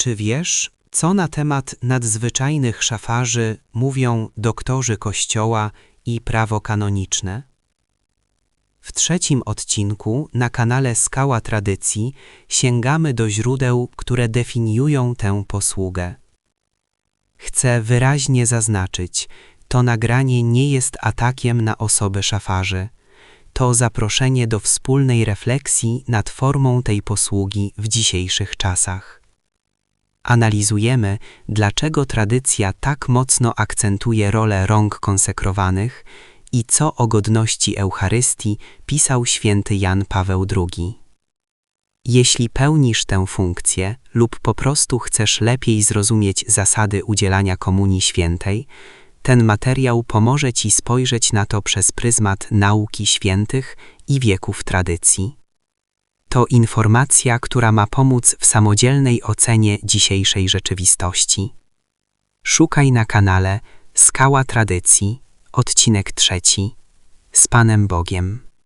Czy wiesz, co na temat nadzwyczajnych szafarzy mówią doktorzy Kościoła i prawo kanoniczne? W trzecim odcinku na kanale Skała Tradycji sięgamy do źródeł, które definiują tę posługę. Chcę wyraźnie zaznaczyć, to nagranie nie jest atakiem na osobę szafarzy. To zaproszenie do wspólnej refleksji nad formą tej posługi w dzisiejszych czasach. Analizujemy, dlaczego tradycja tak mocno akcentuje rolę rąk konsekrowanych i co o godności Eucharystii pisał święty Jan Paweł II. Jeśli pełnisz tę funkcję lub po prostu chcesz lepiej zrozumieć zasady udzielania Komunii Świętej, ten materiał pomoże Ci spojrzeć na to przez pryzmat nauki świętych i wieków tradycji. To informacja, która ma pomóc w samodzielnej ocenie dzisiejszej rzeczywistości. Szukaj na kanale Skała Tradycji, odcinek trzeci. Z Panem Bogiem.